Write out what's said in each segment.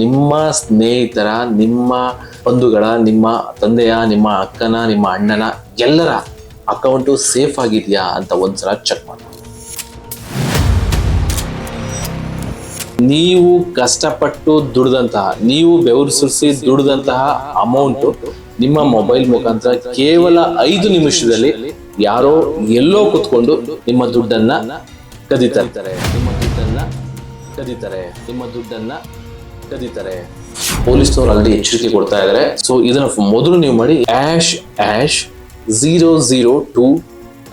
ನಿಮ್ಮ ಸ್ನೇಹಿತರ, ನಿಮ್ಮ ಬಂಧುಗಳ, ನಿಮ್ಮ ತಂದೆಯ, ನಿಮ್ಮ ಅಕ್ಕನ, ನಿಮ್ಮ ಅಣ್ಣನ ಎಲ್ಲರ ಅಕೌಂಟು ಸೇಫ್ ಆಗಿದೆಯಾ ಅಂತ ಒಂದ್ಸಲ ಚೆಕ್ ಮಾಡಿ. ನೀವು ಕಷ್ಟಪಟ್ಟು ದುಡ್ದಂತಹ, ನೀವು ಬೆವರು ಸುರಿಸಿ ದುಡ್ದಂತಹ ಅಮೌಂಟು ನಿಮ್ಮ ಮೊಬೈಲ್ ಮುಖಾಂತರ ಕೇವಲ ಐದು ನಿಮಿಷದಲ್ಲಿ ಯಾರೋ ಎಲ್ಲೋ ಕುತ್ಕೊಂಡು ನಿಮ್ಮ ದುಡ್ಡನ್ನ ಕದೀತಾರೆ ನಿಮ್ಮ ದುಡ್ಡನ್ನ ಕದೀತಾರೆ. ನಿಮ್ಮ ದುಡ್ಡನ್ನ ಕದೀತಾರೆ. ಪೊಲೀಸ್ನವರು ಆಲ್ರೆಡಿ ಎಚ್ಚರಿಕೆ ಕೊಡ್ತಾ ಇದ್ದಾರೆ ಸೊ ಇದನ್ನ ಮೊದಲು ನೀವು ಮಾಡಿ hash hash zero zero two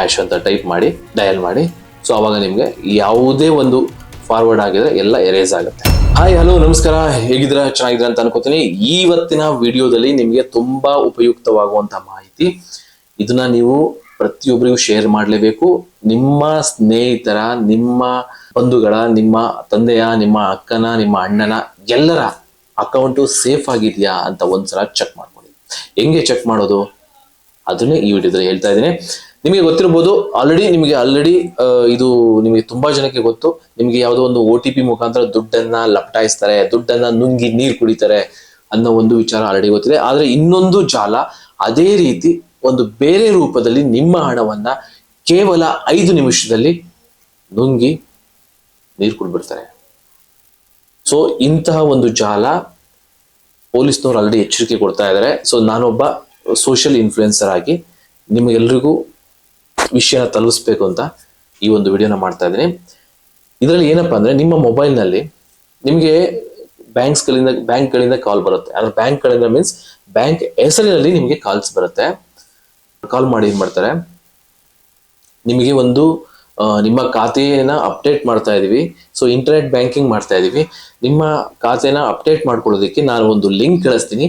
hash ಅಂತ ಟೈಪ್ ಮಾಡಿ ಡಯಲ್ ಮಾಡಿ. ಸೊ ಅವಾಗ ನಿಮಗೆ ಯಾವುದೇ ಒಂದು ಫಾರ್ವರ್ಡ್ ಆಗಿದ್ರೆ ಎಲ್ಲ ಎರೇಸ್ ಆಗುತ್ತೆ. ಹಾಯ್ ಹಲೋ ನಮಸ್ಕಾರ. ಹೇಗಿದ್ದೀರಾ? ಚೆನ್ನಾಗಿದ್ದೀರಾ ಅಂತ ಅನ್ಕೋತೀನಿ. ಇವತ್ತಿನ ವಿಡಿಯೋದಲ್ಲಿ ನಿಮಗೆ ತುಂಬಾ ಉಪಯುಕ್ತವಾಗುವಂತ ಮಾಹಿತಿ. ಇದನ್ನ ನೀವು ಪ್ರತಿಯೊಬ್ಬರಿಗೂ ಶೇರ್ ಮಾಡಲೇಬೇಕು. ನಿಮ್ಮ ಸ್ನೇಹಿತರ, ನಿಮ್ಮ ಬಂಧುಗಳ, ನಿಮ್ಮ ತಂದೆಯ, ನಿಮ್ಮ ಅಕ್ಕನ, ನಿಮ್ಮ ಅಣ್ಣನ ಎಲ್ಲರ ಅಕೌಂಟು ಸೇಫ್ ಆಗಿದೆಯಾ ಅಂತ ಒಂದ್ಸಲ ಚೆಕ್ ಮಾಡ್ಕೊಳ್ಳಿ. ಹೆಂಗೆ ಚೆಕ್ ಮಾಡೋದು? ಅದನ್ನೇ ಈ ವಿಡಿಯೋದಲ್ಲಿ ಹೇಳ್ತಾ ಇದ್ದೀನಿ. ನಿಮಗೆ ಗೊತ್ತಿರ್ಬೋದು ಆಲ್ರೆಡಿ ನಿಮಗೆ ಆಲ್ರೆಡಿ ಇದು ನಿಮಗೆ ತುಂಬಾ ಜನಕ್ಕೆ ಗೊತ್ತು. ನಿಮಗೆ ಯಾವುದೋ ಒಂದು ಒ ಟಿ ಪಿ ಮುಖಾಂತರ ದುಡ್ಡನ್ನ ಲಪಟಾಯಿಸ್ತಾರೆ, ದುಡ್ಡನ್ನ ನುಂಗಿ ನೀರು ಕುಡಿತಾರೆ ಅನ್ನೋ ಒಂದು ವಿಚಾರ ಆಲ್ರೆಡಿ ಗೊತ್ತಿದೆ. ಆದರೆ ಇನ್ನೊಂದು ಜಾಲ, ಅದೇ ರೀತಿ ಒಂದು ಬೇರೆ ರೂಪದಲ್ಲಿ ನಿಮ್ಮ ಹಣವನ್ನ ಕೇವಲ ಐದು ನಿಮಿಷದಲ್ಲಿ ನುಂಗಿ ನೀರು ಕುಡ್ಬಿಡ್ತಾರೆ. ಸೊ ಇಂತಹ ಒಂದು ಜಾಲ ಪೊಲೀಸ್ನವ್ರು ಆಲ್ರೆಡಿ ಎಚ್ಚರಿಕೆ ಕೊಡ್ತಾ ಇದ್ದಾರೆ ಸೊ ನಾನೊಬ್ಬ ಸೋಷಿಯಲ್ ಇನ್ಫ್ಲುಯೆನ್ಸರ್ ಆಗಿ ನಿಮಗೆಲ್ರಿಗೂ ವಿಷಯನ ತಲುಪಿಸ್ಬೇಕು ಅಂತ ಈ ಒಂದು ವಿಡಿಯೋನ ಮಾಡ್ತಾ ಇದ್ದೀನಿ. ಇದರಲ್ಲಿ ಏನಪ್ಪಾ ಅಂದ್ರೆ ನಿಮ್ಮ ಮೊಬೈಲ್ನಲ್ಲಿ ನಿಮಗೆ ಬ್ಯಾಂಕ್ಸ್ಗಳಿಂದ ಬ್ಯಾಂಕ್ಗಳಿಂದ ಕಾಲ್ ಬರುತ್ತೆ. ಅಂದ್ರೆ ಬ್ಯಾಂಕ್ಗಳಿಂದ ಮೀನ್ಸ್ ಬ್ಯಾಂಕ್ ಹೆಸರಿನಲ್ಲಿ ನಿಮಗೆ ಕಾಲ್ಸ್ ಬರುತ್ತೆ. ಕಾಲ್ ಮಾಡಿ ಏನು ಮಾಡ್ತಾರೆ? ನಿಮಗೆ ಒಂದು ನಿಮ್ಮ ಖಾತೆಯನ್ನ ಅಪ್ಡೇಟ್ ಮಾಡ್ತಾ ಇದೀವಿ. ಸೊ ಇಂಟರ್ನೆಟ್ ಬ್ಯಾಂಕಿಂಗ್ ಮಾಡ್ತಾ ಇದ್ದೀವಿ ನಿಮ್ಮ ಖಾತೆನ ಅಪ್ಡೇಟ್ ಮಾಡ್ಕೊಳ್ಳೋದಕ್ಕೆ ನಾನು ಒಂದು ಲಿಂಕ್ ಕಳಿಸ್ತೀನಿ.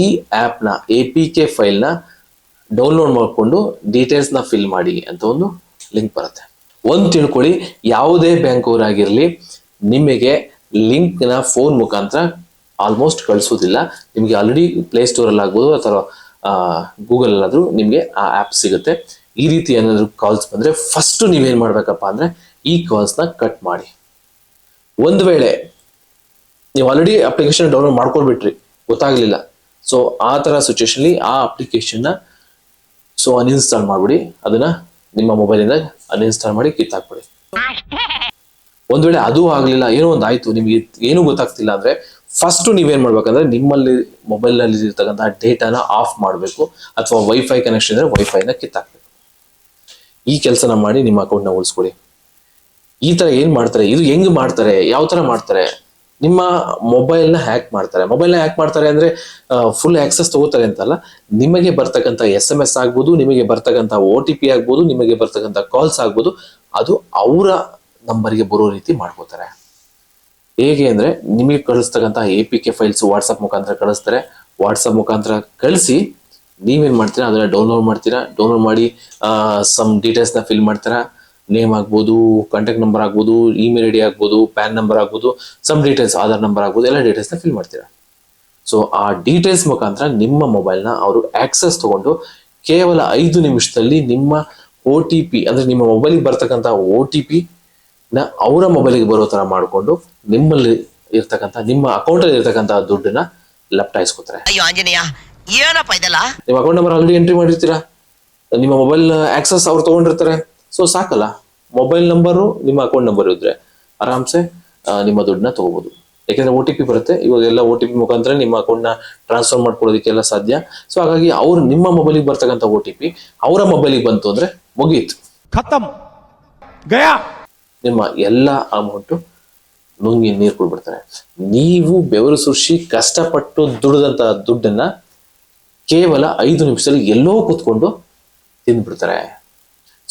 ಈ ಆ್ಯಪ್ನ ಎ ಪಿ ಕೆ ಫೈಲ್ನ ಡೌನ್ಲೋಡ್ ಮಾಡಿಕೊಂಡು ಡೀಟೇಲ್ಸ್ನ ಫಿಲ್ ಮಾಡಿ ಅಂತ ಒಂದು ಲಿಂಕ್ ಬರುತ್ತೆ. ಒಂದು ತಿಳ್ಕೊಳ್ಳಿ, ಯಾವುದೇ ಬ್ಯಾಂಕ್ ಅವರಾಗಿರಲಿ, ನಿಮಗೆ ಲಿಂಕ್ನ ಫೋನ್ ಮುಖಾಂತರ ಆಲ್ಮೋಸ್ಟ್ ಕಳಿಸೋದಿಲ್ಲ. ನಿಮಗೆ ಆಲ್ರೆಡಿ ಪ್ಲೇಸ್ಟೋರಲ್ಲಿ ಆಗ್ಬೋದು ಅಥವಾ ಗೂಗಲ್ ಆದರೂ ನಿಮಗೆ ಆ ಆ್ಯಪ್ ಸಿಗುತ್ತೆ. ಈ ರೀತಿ ಏನಾದರೂ ಕಾಲ್ಸ್ ಬಂದರೆ ಫಸ್ಟ್ ನೀವೇನು ಮಾಡಬೇಕಪ್ಪ ಅಂದರೆ ಈ ಕಾಲ್ಸ್ನ ಕಟ್ ಮಾಡಿ. ಒಂದು ವೇಳೆ ನೀವು ಆಲ್ರೆಡಿ ಅಪ್ಲಿಕೇಶನ್ ಡೌನ್ಲೋಡ್ ಮಾಡ್ಕೊಂಡ್ಬಿಟ್ರಿ ಗೊತ್ತಾಗ್ಲಿಲ್ಲ. ಸೊ ಆ ಥರ ಸಿಚುವೇಶನ್ಲಿ ಆ ಅಪ್ಲಿಕೇಶನ್ನ ಸೊ ಅನ್ಇನ್ಸ್ಟಾಲ್ ಮಾಡ್ಬಿಡಿ. ಅದನ್ನ ನಿಮ್ಮ ಮೊಬೈಲಿಂದ ಅನ್ಇನ್ಸ್ಟಾಲ್ ಮಾಡಿ ಕಿತ್ತಾಕ್ಬಿಡಿ. ಒಂದ್ ವೇಳೆ ಅದು ಆಗ್ಲಿಲ್ಲ, ಏನೋ ಒಂದು ಆಯ್ತು, ನಿಮ್ಗೆ ಏನು ಗೊತ್ತಾಗ್ತಿಲ್ಲ ಅಂದ್ರೆ ಫಸ್ಟ್ ನೀವೇನ್ ಮಾಡ್ಬೇಕಂದ್ರೆ ನಿಮ್ಮಲ್ಲಿ ಮೊಬೈಲ್ ಇರ್ತಕ್ಕಂಥ ಡೇಟಾನ ಆಫ್ ಮಾಡಬೇಕು. ಅಥವಾ ವೈಫೈ ಕನೆಕ್ಷನ್ ಇದ್ರೆ ವೈಫೈನ ಕಿತ್ತಾಕ್ಬೇಕು. ಈ ಕೆಲಸನ ಮಾಡಿ ನಿಮ್ಮ ಅಕೌಂಟ್ನ ಉಳಿಸ್ಕೊಡಿ. ಈ ತರ ಏನ್ ಮಾಡ್ತಾರೆ? ಇದು ಹೆಂಗ್ ಮಾಡ್ತಾರೆ? ಯಾವ ತರ ಮಾಡ್ತಾರೆ? ನಿಮ್ಮ ಮೊಬೈಲ್ನ ಹ್ಯಾಕ್ ಮಾಡ್ತಾರೆ. ಮೊಬೈಲ್ನ ಹ್ಯಾಕ್ ಮಾಡ್ತಾರೆ ಅಂದ್ರೆ ಫುಲ್ ಆಕ್ಸೆಸ್ ತಗೋತಾರೆ ಅಂತಲ್ಲ, ನಿಮಗೆ ಬರ್ತಕ್ಕಂಥ ಎಸ್ ಎಂ ಎಸ್ ಆಗ್ಬೋದು, ನಿಮಗೆ ಬರ್ತಕ್ಕಂಥ ಒ ಟಿ ಪಿ ಆಗ್ಬೋದು, ನಿಮಗೆ ಬರ್ತಕ್ಕಂಥ ಕಾಲ್ಸ್ ಆಗ್ಬೋದು, ಅದು ಅವರ ನಂಬರ್ಗೆ ಬರೋ ರೀತಿ ಮಾಡ್ಕೋತಾರೆ. ಹೇಗೆ ಅಂದ್ರೆ, ನಿಮಗೆ ಕಳಿಸ್ತಕ್ಕಂಥ A P K files WhatsApp ಮುಖಾಂತರ ಕಳಿಸ್ತಾರೆ. ವಾಟ್ಸಪ್ ಮುಖಾಂತರ ಕಳಿಸಿ ನೀವೇನ್ ಮಾಡ್ತೀರಾ? ಅದನ್ನು ಡೌನ್ಲೋಡ್ ಮಾಡ್ತೀರಾ? ಡೌನ್ಲೋಡ್ ಮಾಡಿ ಸಮ್ ಡೀಟೇಲ್ಸ್ನ ಫಿಲ್ ಮಾಡ್ತೀರಾ? ನೇಮ್ ಆಗ್ಬೋದು ಕಾಂಟ್ಯಾಕ್ಟ್ ನಂಬರ್ ಆಗ್ಬೋದು ಇಮೇಲ್ ಐ ಡಿ ಆಗ್ಬೋದು ಪ್ಯಾನ್ ನಂಬರ್ ಆಗ್ಬೋದು ಸಮ್ ಡೀಟೇಲ್ಸ್ ಆಧಾರ್ ನಂಬರ್ ಆಗ್ಬೋದು, ಎಲ್ಲ ಡೀಟೇಲ್ಸ್ನ ಫಿಲ್ ಮಾಡ್ತೀರಾ? ಸೊ ಆ ಡೀಟೇಲ್ಸ್ ಮುಖಾಂತರ ನಿಮ್ಮ ಮೊಬೈಲ್ನ ಅವರು ಆಕ್ಸೆಸ್ ತಗೊಂಡು ಕೇವಲ ಐದು ನಿಮಿಷದಲ್ಲಿ ನಿಮ್ಮ ಒ ಟಿ ಪಿ ಅಂದರೆ ನಿಮ್ಮ ಮೊಬೈಲಿಗೆ ಬರ್ತಕ್ಕಂಥ ಒ ಟಿ ಪಿನ ಅವರ ಮೊಬೈಲಿಗೆ ಬರೋ ಥರ ಮಾಡಿಕೊಂಡು ನಿಮ್ಮಲ್ಲಿ ಇರ್ತಕ್ಕಂಥ, ನಿಮ್ಮ ಅಕೌಂಟಲ್ಲಿ ಇರ್ತಕ್ಕಂಥ ದುಡ್ಡನ್ನ ಲಪ್ಟಾಯಿಸ್ಕೋತಾರೆ. ಅಯ್ಯೋ ಆಂಜನೇಯ ಏನಪ್ಪ ಇದೆಲ್ಲ ನಿಮ್ಮ ಅಕೌಂಟ್ ನಂಬರ್ ಆಲ್ರೆಡಿ ಎಂಟ್ರಿ ಮಾಡಿರ್ತೀರಾ ನಿಮ್ಮ ಮೊಬೈಲ್ ಆಕ್ಸೆಸ್ ಅವ್ರು ತಗೊಂಡಿರ್ತಾರೆ ಸೊ ಸಾಕಲ್ಲ ಮೊಬೈಲ್ ನಂಬರು ನಿಮ್ಮ ಅಕೌಂಟ್ ನಂಬರ್ ಇದ್ರೆ ಆರಾಮ್ಸೆ ಆ, ನಿಮ್ಮ ದುಡ್ಡನ್ನ ತಗೋಬಹುದು ಯಾಕೆಂದ್ರೆ ಒ ಟಿ ಪಿ ಬರುತ್ತೆ ಇವಾಗ ಎಲ್ಲ ಒ ಟಿ ಪಿ ಮುಖಾಂತರ ನಿಮ್ಮ ಅಕೌಂಟ್ನ ಟ್ರಾನ್ಸ್ಫರ್ ಮಾಡ್ಕೊಳ್ಳೋದಕ್ಕೆಲ್ಲ ಸಾಧ್ಯ ಸೊ ಹಾಗಾಗಿ ಅವ್ರು ನಿಮ್ಮ ಮೊಬೈಲಿಗೆ ಬರ್ತಕ್ಕಂಥ ಒ ಟಿ ಪಿ ಅವರ ಮೊಬೈಲಿಗೆ ಬಂತು ಅಂದ್ರೆ ಮುಗೀತು खत्म गया ನಿಮ್ಮ ಎಲ್ಲ ಅಮೌಂಟು ನುಂಗಿ ನೀರು ಕೊಡ್ಬಿಡ್ತಾರೆ ನೀವು ಬೆವರು ಸುರಿಸಿ ಕಷ್ಟಪಟ್ಟು ದುಡಿದಂತ ದುಡ್ಡನ್ನ ಕೇವಲ ಐದು ನಿಮಿಷದಲ್ಲಿ ಎಲ್ಲೋ ಕೂತ್ಕೊಂಡು ತಿಂದ್ಬಿಡ್ತಾರೆ.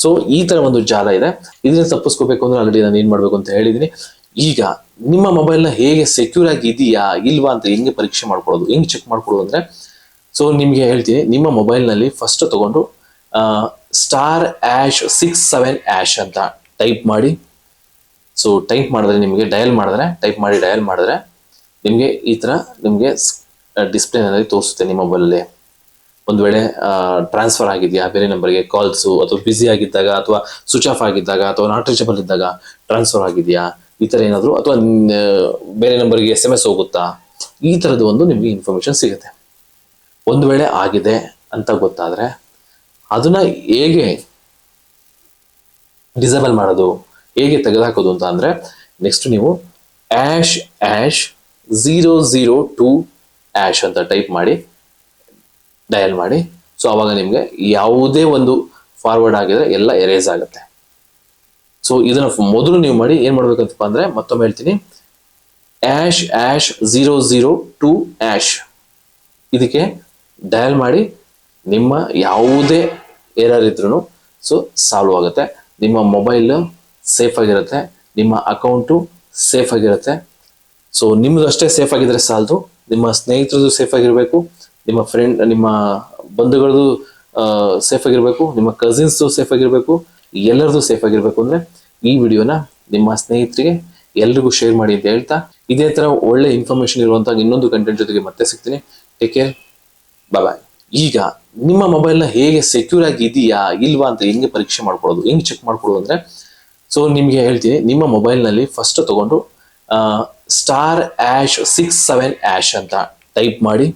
ಸೊ ಈ ತರ ಒಂದು ಜಾಲ ಇದೆ. ಇದನ್ನ ತಪ್ಪಿಸ್ಕೋಬೇಕು ಅಂದ್ರೆ ಆಲ್ರೆಡಿ ನಾನು ಏನ್ ಮಾಡ್ಬೇಕು ಅಂತ ಹೇಳಿದೀನಿ. ಈಗ ನಿಮ್ಮ ಮೊಬೈಲ್ನ ಹೇಗೆ ಸೆಕ್ಯೂರ್ ಆಗಿ ಇದೆಯಾ, ಇಲ್ವಾ ಅಂತ ಹೆಂಗೆ ಪರೀಕ್ಷೆ ಮಾಡ್ಕೊಳ್ಳೋದು, ಹೆಂಗ್ ಚೆಕ್ ಮಾಡ್ಕೊಳ್ಳೋದು ಅಂದ್ರೆ ಸೊ ನಿಮ್ಗೆ ಹೇಳ್ತೀನಿ, ನಿಮ್ಮ ಮೊಬೈಲ್ನಲ್ಲಿ ಫಸ್ಟ್ ತಗೊಂಡು star hash six seven hash ಅಂತ ಟೈಪ್ ಮಾಡಿ. ಸೊ ಟೈಪ್ ಮಾಡಿದ್ರೆ ನಿಮಗೆ ಡಯಲ್ ಮಾಡಿದ್ರೆ ಟೈಪ್ ಮಾಡಿ ಡಯಲ್ ಮಾಡಿದ್ರೆ ನಿಮಗೆ ಈ ಥರ ನಿಮಗೆ ಡಿಸ್ಪ್ಲೇನಲ್ಲಿ ತೋರಿಸುತ್ತೆ ನಿಮ್ಮ ಮೊಬೈಲಲ್ಲಿ ಒಂದು ವೇಳೆ ಟ್ರಾನ್ಸ್ಫರ್ ಆಗಿದೆಯಾ? ಬೇರೆ ನಂಬರ್ಗೆ ಕಾಲ್ಸು ಅಥವಾ ಬ್ಯುಸಿ ಆಗಿದ್ದಾಗ, ಅಥವಾ ಸ್ವಿಚ್ ಆಫ್ ಆಗಿದ್ದಾಗ, ಅಥವಾ ನಾಟ್ ರೀಚಬಲ್ ಇದ್ದಾಗ ಟ್ರಾನ್ಸ್ಫರ್ ಆಗಿದೆಯಾ? ಈ ಥರ ಏನಾದರೂ? ಅಥವಾ ಬೇರೆ ನಂಬರ್ಗೆ ಎಸ್ ಎಂ ಎಸ್ ಹೋಗುತ್ತಾ? ಈ ಥರದ್ದು ಒಂದು ನಿಮಗೆ ಇನ್ಫಾರ್ಮೇಷನ್ ಸಿಗುತ್ತೆ. ಒಂದು ವೇಳೆ ಆಗಿದೆ ಅಂತ ಗೊತ್ತಾದರೆ, ಅದನ್ನ ಹೇಗೆ ಡಿಸೇಬಲ್ ಮಾಡೋದು, ಹೇಗೆ ತೆಗೆದುಹಾಕೋದು ಅಂತ ಅಂದರೆ ನೆಕ್ಸ್ಟ್ ನೀವು hash hash zero zero two hash ಅಂತ ಟೈಪ್ ಮಾಡಿ ಡಯಲ್ ಮಾಡಿ. ಸೊ ಅವಾಗ ನಿಮಗೆ ಯಾವುದೇ ಒಂದು ಫಾರ್ವರ್ಡ್ ಆಗಿದ್ರೆ ಎಲ್ಲ ಎರೇಸ್ ಆಗುತ್ತೆ. ಸೊ ಇದನ್ನ ಮೊದಲು ನೀವು ಮಾಡಿ ಏನು ಮಾಡ್ಬೇಕಂತಪ್ಪ ಅಂದರೆ ಮತ್ತೊಮ್ಮೆ ಹೇಳ್ತೀನಿ. Hash hash zero zero two hash ಇದಕ್ಕೆ ಡಯಲ್ ಮಾಡಿ. ನಿಮ್ಮ ಯಾವುದೇ ಏರರ್ ಇದ್ರೂ ಸೊ ಸಾಲ್ವ್ ಆಗುತ್ತೆ. ನಿಮ್ಮ ಮೊಬೈಲ್ ಸೇಫ್ ಆಗಿರುತ್ತೆ. ನಿಮ್ಮ ಅಕೌಂಟು ಸೇಫ್ ಆಗಿರುತ್ತೆ. ಸೊ ನಿಮ್ಮದು ಅಷ್ಟೇ ಸೇಫ್ ಆಗಿದ್ರೆ ಸಾಲದು. ನಿಮ್ಮ ಸ್ನೇಹಿತರದ್ದು ಸೇಫ್ ಆಗಿರಬೇಕು. ನಿಮ್ಮ ಫ್ರೆಂಡ್ ನಿಮ್ಮ ಬಂಧುಗಳದು ಸೇಫ್ ಆಗಿರಬೇಕು, ನಿಮ್ಮ ಕಸಿನ್ಸ್ದು ಸೇಫ್ ಆಗಿರಬೇಕು ಎಲ್ಲರದು ಸೇಫ್ ಆಗಿರಬೇಕು ಅಂದರೆ ಈ ವಿಡಿಯೋನ ನಿಮ್ಮ ಸ್ನೇಹಿತರಿಗೆ ಎಲ್ರಿಗೂ ಶೇರ್ ಮಾಡಿ ಅಂತ ಹೇಳ್ತಾ, ಇದೇ ಥರ ಒಳ್ಳೆ ಇನ್ಫಾರ್ಮೇಷನ್ ಇರುವಂಥ ಇನ್ನೊಂದು ಕಂಟೆಂಟ್ ಜೊತೆಗೆ ಮತ್ತೆ ಸಿಗ್ತೀನಿ. ಟೇಕ್ ಕೇರ್ ಬಾಯ್ ಈಗ ನಿಮ್ಮ ಮೊಬೈಲ್ನ ಹೇಗೆ ಸೆಕ್ಯೂರ್ ಆಗಿ ಇದೆಯಾ, ಇಲ್ವಾ ಅಂತ ಹೆಂಗೆ ಪರೀಕ್ಷೆ ಮಾಡ್ಕೊಳ್ಳೋದು, ಹೆಂಗೆ ಚೆಕ್ ಮಾಡ್ಕೊಳ್ಳೋದು ಅಂದರೆ ಸೊ ನಿಮಗೆ ಹೇಳ್ತೀನಿ, ನಿಮ್ಮ ಮೊಬೈಲ್ನಲ್ಲಿ ಫಸ್ಟ್ ತಗೊಂಡು star hash six seven hash ಅಂತ ಟೈಪ್ ಮಾಡಿ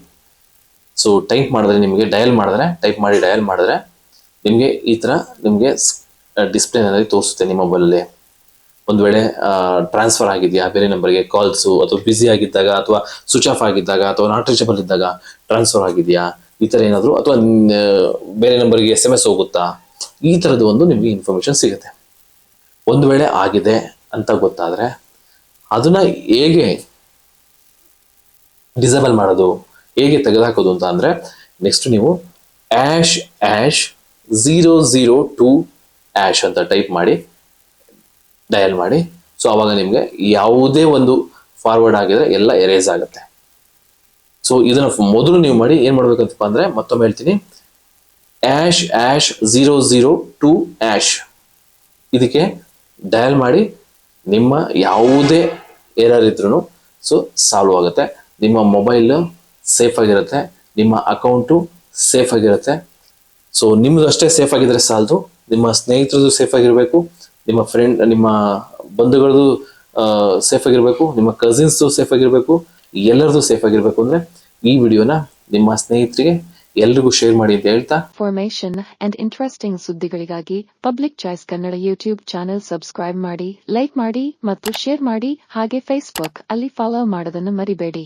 ಸೊ ಟೈಪ್ ಮಾಡಿದ್ರೆ ನಿಮಗೆ ಡಯಲ್ ಮಾಡಿದ್ರೆ ಟೈಪ್ ಮಾಡಿ ಡಯಲ್ ಮಾಡಿದ್ರೆ ನಿಮಗೆ ಈ ಥರ ನಿಮಗೆ ಡಿಸ್ಪ್ಲೇನಲ್ಲಿ ತೋರಿಸುತ್ತೆ ನಿಮ್ಮ ಮೊಬೈಲಲ್ಲಿ ಒಂದು ವೇಳೆ ಟ್ರಾನ್ಸ್ಫರ್ ಆಗಿದೆಯಾ, ಬೇರೆ ನಂಬರ್ಗೆ ಕಾಲ್ಸು ಅಥವಾ ಬ್ಯುಸಿ ಆಗಿದ್ದಾಗ ಅಥವಾ ಸ್ವಿಚ್ ಆಫ್ ಆಗಿದ್ದಾಗ ಅಥವಾ ನಾಟ್ ರೀಚಬಲ್ ಇದ್ದಾಗ ಟ್ರಾನ್ಸ್ಫರ್ ಆಗಿದೆಯಾ, ಈ ಥರ ಏನಾದರೂ, ಅಥವಾ ಬೇರೆ ನಂಬರ್ಗೆ ಎಸ್ ಎಂ ಎಸ್ ಹೋಗುತ್ತಾ, ಈ ಥರದ್ದು ಒಂದು ನಿಮಗೆ ಇನ್ಫಾರ್ಮೇಷನ್ ಸಿಗುತ್ತೆ. ಒಂದು ವೇಳೆ ಆಗಿದೆ ಅಂತ ಗೊತ್ತಾದರೆ ಅದನ್ನ ಹೇಗೆ ಡಿಸೇಬಲ್ ಮಾಡೋದು ಹೇಗೆ ತೆಗೆದುಹಾಕೋದು ಅಂತ ಅಂದರೆ ನೆಕ್ಸ್ಟ್ ನೀವು hash hash zero zero two hash ಅಂತ ಟೈಪ್ ಮಾಡಿ ಡಯಲ್ ಮಾಡಿ. ಸೊ ಅವಾಗ ನಿಮಗೆ ಯಾವುದೇ ಒಂದು ಫಾರ್ವರ್ಡ್ ಆಗಿದ್ರೆ ಎಲ್ಲ ಎರೇಸ್ ಆಗುತ್ತೆ. ಸೊ ಇದನ್ನ ಮೊದಲು ನೀವು ಮಾಡಿ ಏನು ಮಾಡ್ಬೇಕಂತಪ್ಪ ಅಂದರೆ ಮತ್ತೊಮ್ಮೆ ಹೇಳ್ತೀನಿ. Hash hash zero zero two hash ಇದಕ್ಕೆ ಡಯಲ್ ಮಾಡಿ. ನಿಮ್ಮ ಯಾವುದೇ ಏರರ್ ಇದ್ರೂ ಸೊ ಸಾಲ್ವ್ ಆಗುತ್ತೆ. ನಿಮ್ಮ ಮೊಬೈಲ್ ಸೇಫ್ ಆಗಿರುತ್ತೆ. ನಿಮ್ಮ ಅಕೌಂಟು ಸೇಫ್ ಆಗಿರುತ್ತೆ. ಸೊ ನಿಮ್ಮದು ಅಷ್ಟೇ ಸೇಫ್ ಆಗಿದ್ರೆ ಸಾಲದು. ನಿಮ್ಮ ಸ್ನೇಹಿತರದು ಸೇಫ್ ಆಗಿರಬೇಕು. ನಿಮ್ಮ ಫ್ರೆಂಡ್ ನಿಮ್ಮ ಬಂಧುಗಳದ್ದು ಸೇಫ್ ಆಗಿರಬೇಕು. ನಿಮ್ಮ ಕಸಿನ್ಸ್ದು ಸೇಫ್ ಆಗಿರಬೇಕು. ಎಲ್ಲರದು ಸೇಫ್ ಆಗಿರಬೇಕು ಅಂದರೆ ಈ ವಿಡಿಯೋನ ನಿಮ್ಮ ಸ್ನೇಹಿತರಿಗೆ ಎಲ್ರಿಗೂ ಶೇರ್ ಮಾಡಿ ಅಂತ ಹೇಳ್ತಾ. ಫಾರ್ಮೇಷನ್ ಅಂಡ್ ಇಂಟ್ರೆಸ್ಟಿಂಗ್ ಸುದ್ದಿಗಳಿಗಾಗಿ Public Choice Kannada YouTube channel subscribe ಮಾಡಿ ಲೈಕ್ ಮಾಡಿ ಮತ್ತು ಶೇರ್ ಮಾಡಿ. ಹಾಗೆ ಫೇಸ್ಬುಕ್ ಅಲ್ಲಿ ಫಾಲೋ ಮಾಡೋದನ್ನು ಮರಿಬೇಡಿ.